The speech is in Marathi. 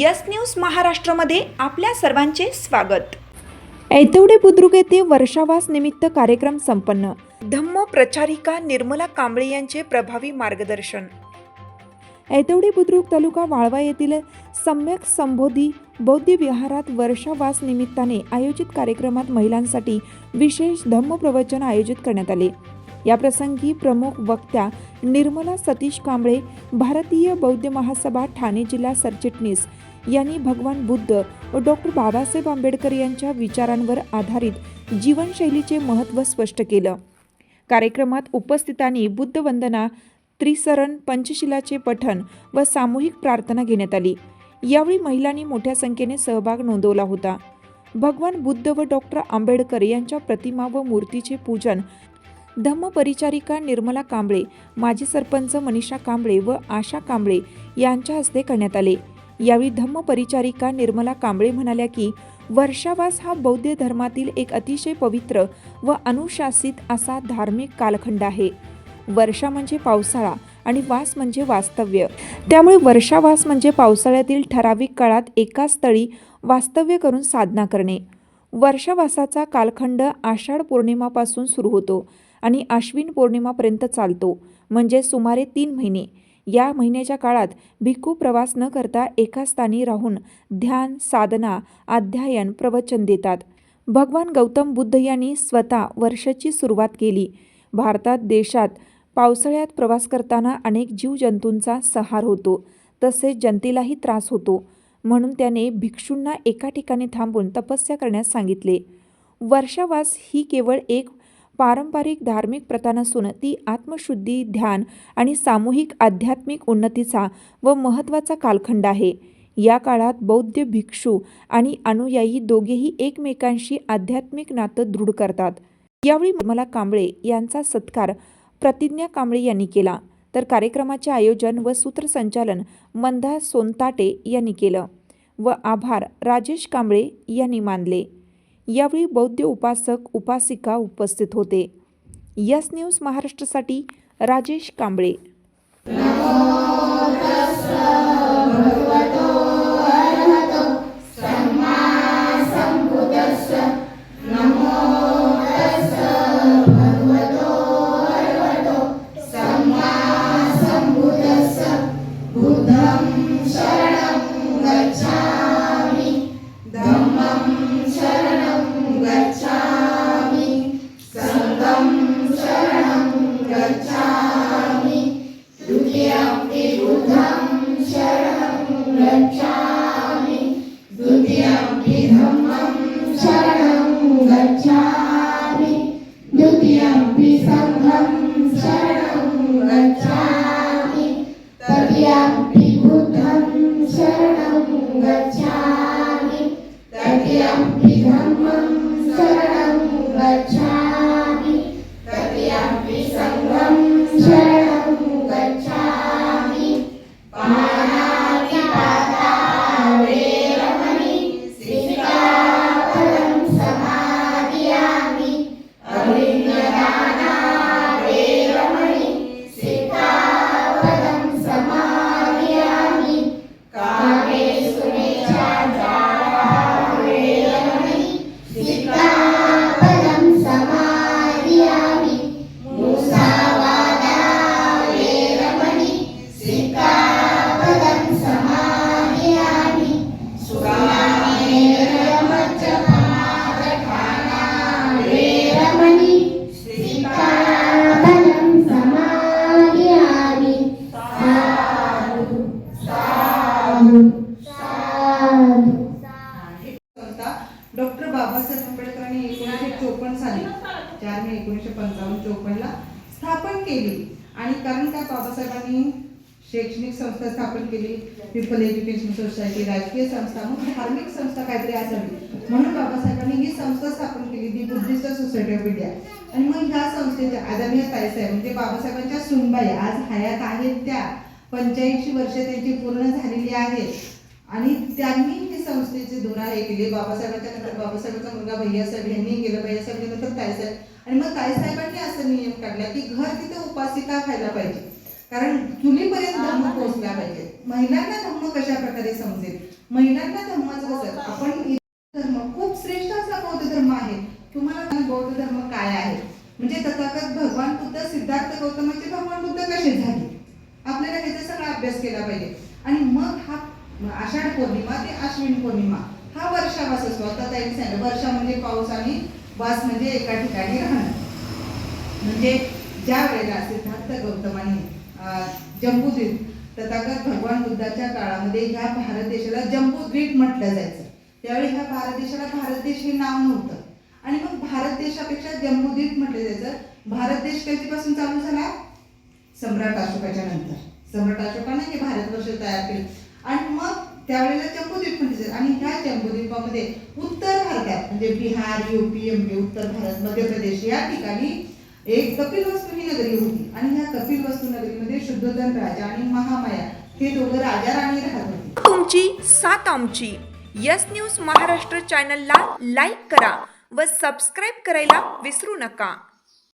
यस न्यूज महाराष्ट्रामध्ये आपल्या सर्वांचे स्वागत. ऐतवडे बुद्रुक येथे वर्षावास निमित्त कार्यक्रम संपन्न. धम्म प्रचारिका निर्मला कांबळे यांचे प्रभावी मार्गदर्शन. ऐतवडे बुद्रुक तालुका वाळवा येथील सम्यक संबोधी बौद्ध विहारात वर्षावास निमित्ताने आयोजित कार्यक्रमात महिलांसाठी विशेष धम्म प्रवचन आयोजित करण्यात आले. याप्रसंगी प्रमुख वक्त्या निर्मला सतीश कांबळे भारतीय बौद्ध महासभा ठाणे जिल्हा सरचिटणीस यांनी भगवान बुद्ध व डॉक्टर बाबासाहेब आंबेडकर यांच्या विचारांवर आधारित जीवनशैलीचे महत्त्व स्पष्ट केलं. कार्यक्रमात उपस्थितांनी बुद्धवंदना त्रिसरण पंचशिलाचे पठण व सामूहिक प्रार्थना घेण्यात आली. यावेळी महिलांनी मोठ्या संख्येने सहभाग नोंदवला होता. भगवान बुद्ध व डॉक्टर आंबेडकर यांच्या प्रतिमा व मूर्तीचे पूजन धम्मपरिचारिका निर्मला कांबळे माजी सरपंच मनीषा कांबळे व आशा कांबळे यांच्या हस्ते करण्यात आले. यावेळी धम्मपरिचारिका निर्मला कांबळे म्हणाल्या की वर्षावास हा बौद्ध धर्मातील एक अतिशय पवित्र व अनुशासित असा धार्मिक कालखंड आहे. वर्षा म्हणजे पावसाळा आणि वास म्हणजे वास्तव्य. त्यामुळे वर्षावास म्हणजे पावसाळ्यातील ठराविक काळात एका स्थळी वास्तव्य करून साधना करणे. वर्षावासाचा कालखंड आषाढ पौर्णिमापासून सुरू होतो. आणि आश्विन पौर्णिमापर्यंत चालतो. म्हणजे सुमारे तीन महिने. या महिन्याच्या काळात भिक्खू प्रवास न करता एका स्थानी राहून ध्यान साधना अध्ययन प्रवचन देतात. भगवान गौतम बुद्ध यांनी स्वतः वर्षाची सुरुवात केली. भारतात देशात पावसाळ्यात प्रवास करताना अनेक जीवजंतूंचा सहार होतो. तसेच जनतेलाही त्रास होतो. म्हणून त्याने भिक्षूंना एका ठिकाणी थांबून तपस्या करण्यास सांगितले. वर्षावास ही केवळ एक पारंपरिक धार्मिक प्रथा नसून ती आत्मशुद्धी ध्यान आणि सामूहिक आध्यात्मिक उन्नतीचा व महत्त्वाचा कालखंड आहे. या काळात बौद्ध भिक्षू आणि अनुयायी दोघेही एकमेकांशी आध्यात्मिक नातं दृढ करतात. यावेळी मला कांबळे यांचा सत्कार प्रतिज्ञा कांबळे यांनी केला. तर कार्यक्रमाचे आयोजन व सूत्रसंचालन मंदा सोनताटे यांनी केलं. व आभार राजेश कांबळे यांनी मानले. यावेळी बौद्ध उपासक उपासिका उपस्थित होते. यस न्यूज महाराष्ट्रासाठी राजेश कांबळे. गच्छामि द्वितीयम्पि सङ्घं शरणं गच्छामि तृतीयम्पि बुद्धं शरणं गच्छामि तृतीयम्पि केली. आणि कारण काय बाबासाहेबांनी शैक्षणिक संस्था स्थापन केली? पीपल एज्युकेशन सोसायटी राजकीय संस्था मग धार्मिक संस्था काहीतरी असावी. म्हणून बाबासाहेबांनी ही संस्था स्थापन केली the Buddhist society of India. आणि मग ह्या संस्थेच्या आदरणीय ताईसाहेब म्हणजे बाबासाहेबांच्या सुनबाई आज हयात आहेत त्या. पंच्याऐंशी वर्ष त्यांची पूर्ण झालेली आहेत आणि त्यांनी ही संस्थेचे धोरण हे केले. बाबासाहेबांच्या नंतर बाबासाहेबांचा मुलगा भैयासाहेब यांनी केलं. भैयासाहेब नंतर ताईसाहेब आणि मग ताईसाहेबांनी असा नियम काढला की घर तिथे उपासिका खायला पाहिजे. कारण चुलीपर्यंत धर्म पोहोचला पाहिजे. महिलांना धर्म कशा प्रकारे समजेल? महिलांना धर्माचं कसं आपण धर्म खूप श्रेष्ठ असा बौद्ध धर्म आहे. तुम्हाला बौद्ध धर्म काय आहे? म्हणजे तथागत भगवान बुद्ध सिद्धार्थ गौतमाचे भगवान बुद्ध कसे झाले? आपल्याला ह्याचा सगळा अभ्यास केला पाहिजे. आणि मग हा आषाढ पौर्णिमा ते अश्विन पौर्णिमा हा वर्षावास असतो. आता त्यांनी सांगितलं वर्षा म्हणजे पाऊस आणि वास म्हणजे एका ठिकाणी राहणं. म्हणजे ज्या वेळेला सिद्धार्थ गौतमाने जम्बूद्वीप तथागत भगवान बुद्धाच्या काळामध्ये ह्या भारत देशाला जम्बूद्वीप म्हटलं जायचं. त्यावेळी ह्या भारत देशाला भारत देश हे नाव नव्हतं. आणि मग भारत देशापेक्षा जम्बूद्वीप म्हटलं जायचं. भारत देश कधीपासून चालू झाला? सम्राट अशोकाच्या नंतर. सम्राट अशोकाने हे भारतवर्ष तयार केलं. आणि मग त्यावेळेला जम्बूद्वीप म्हणजे जायचं द्वीपामध्ये उत्तर भारतात म्हणजे बिहार युपी एम पी उत्तर भारत मध्य प्रदेश या ठिकाणी एक कपिलवस्तू ही नगरी होती. आणि ह्या कपिलवस्तू नगरीमध्ये शुद्धोधन राजा आणि महामाया हे दोघं राजा राणी राहत होते. तुमची सात आमची. यस न्यूज महाराष्ट्र चॅनलला लाईक करा व सबस्क्राईब करायला विसरू नका.